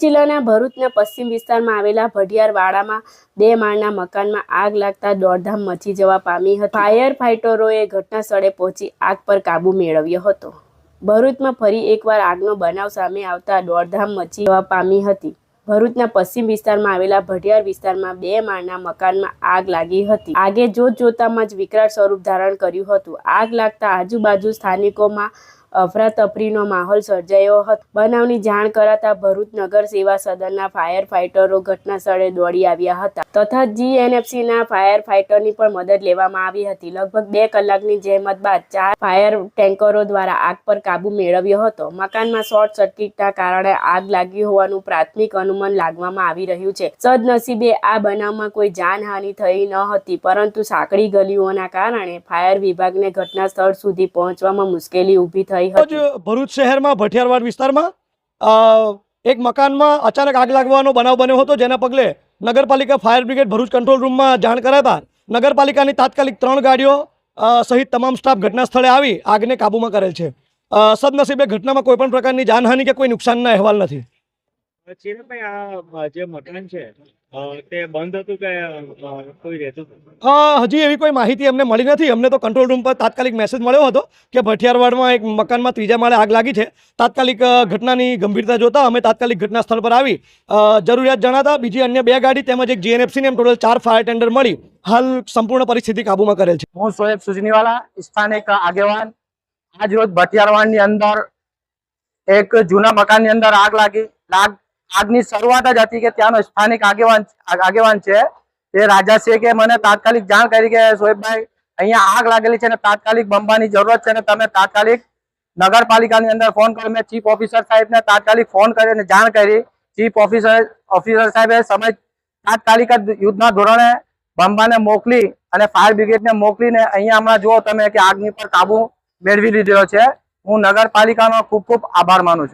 જિલ્લાના ભરૂચના પશ્ચિમ વિસ્તારમાં આવેલા ભઢિયારવાડામાં બે માળના મકાનમાં આગ લાગતા દોડધામ મચી જવા પામી હતી. ફાયર ફાઇટરોએ ઘટના સ્થળે પહોંચી આગ પર કાબુ મેળવ્યો હતો. ભરૂચમાં ફરી એકવાર આગનો બનાવ સામે આવતા દોડધામ મચી જવા પામી હતી. ભરૂચના પશ્ચિમ વિસ્તારમાં આવેલા ભઢિયાર વિસ્તારમાં બે માળના મકાનમાં આગ લાગી હતી. આગે જોત જોતામાં જ વિકરાળ સ્વરૂપ ધારણ કર્યું હતું. આગ લાગતા આજુબાજુ સ્થાનિકોમાં અફરાતફરીનો માહોલ સર્જાયો હતો, બનાવની જાણ કરાતા ભરૂચ નગર સેવા સદનના ફાયર ફાઇટરો ઘટના સ્થળે દોડી આવ્યા હતા. તથા જીએનએફસીના ફાયર ફાઇટરની પણ મદદ લેવામાં આવી હતી. લગભગ બે કલાકની જહેમત બાદ ચાર ફાયર ટેન્કરો દ્વારા આગ પર કાબુ મેળવ્યો હતો. મકાનમાં શોર્ટ સર્કિટના કારણે આગ લાગી હોવાનું પ્રાથમિક અનુમાન લાગવામાં આવી રહ્યું છે. સદનસીબે આ બનાવમાં કોઈ જાનહાનિ થઈ ન હતી, પરંતુ સાંકડી ગલીઓના કારણે ફાયર વિભાગને ઘટના સ્થળ સુધી પહોંચવામાં મુશ્કેલી ઊભી થઈ રોજ હતી. ભરૂચ શહેરમાં ભઠિયારવાડ વિસ્તારમાં એક મકાનમાં અચાનક આગ લાગવાનો બનાવ બન્યો હતો જેના પગલે નગરપાલિકા ફાયર બ્રિગેડ ભરૂચ કંટ્રોલ રૂમમાં જાણ કરાતા નગરપાલિકાની તાત્કાલિક ત્રણ ગાડીઓ સહિત તમામ સ્ટાફ ઘટના સ્થળે આવી આગને કાબૂમાં કરેલ છે. સદનસીબે ઘટનામાં કોઈપણ પ્રકારની જાનહાનિ કે કોઈ નુકસાનના અહેવાલ નથી. ચિરાગભાઈ આ જે મકાન છે તે બંધ હતું કે કોઈ રહેતું હજી એવી કોઈ માહિતી અમને મળી નથી. અમને તો કંટ્રોલ રૂમ પર તાત્કાલિક મેસેજ મળ્યો હતો કે ભઠિયારવાડમાં એક મકાનમાં ત્રીજા માળે આગ લાગી છે. તાત્કાલિક ઘટનાની ગંભીરતા જોતા અમે તાત્કાલિક ઘટના સ્થળ પર આવી. જરૂરિયાત જણાતા બીજી અન્ય બે ગાડી તેમજ એક જીએનએફસીને એમ ટોટલ ચાર ફાયર ટેન્ડર મળી. હાલ સંપૂર્ણ પરિસ્થિતિ કાબૂમાં કરેલ છે. હું શોએબ સુજનીવાલા સ્થાનિક આગેવાન. આજ રોજ ભઠિયારવાડની અંદર એક જૂના મકાનની અંદર આગ લાગી આગ આગની શરૂઆત જ હતી કે ત્યાંનો સ્થાનિક આગેવાન આગેવાન છે તે રાજા કે મને તાત્કાલિક જાણ કરી કે શોએબભાઈ અહીંયા આગ લાગેલી છે અને તાત્કાલિક બંબાની જરૂરત છે અને તમે તાત્કાલિક નગરપાલિકાની અંદર ફોન કર્યો. મેં ચીફ ઓફિસર સાહેબને તાત્કાલિક ફોન કરી અને જાણ કરી. ચીફ ઓફિસર ઓફિસર સાહેબે સમય તાત્કાલિક જ યુદ્ધના ધોરણે બંબાને મોકલી અને ફાયર બ્રિગેડને મોકલીને અહીંયા હમણાં જુઓ તમે કે આગની પર કાબુ મેળવી લીધો છે. હું નગરપાલિકાનો ખૂબ ખૂબ આભાર માનું છું.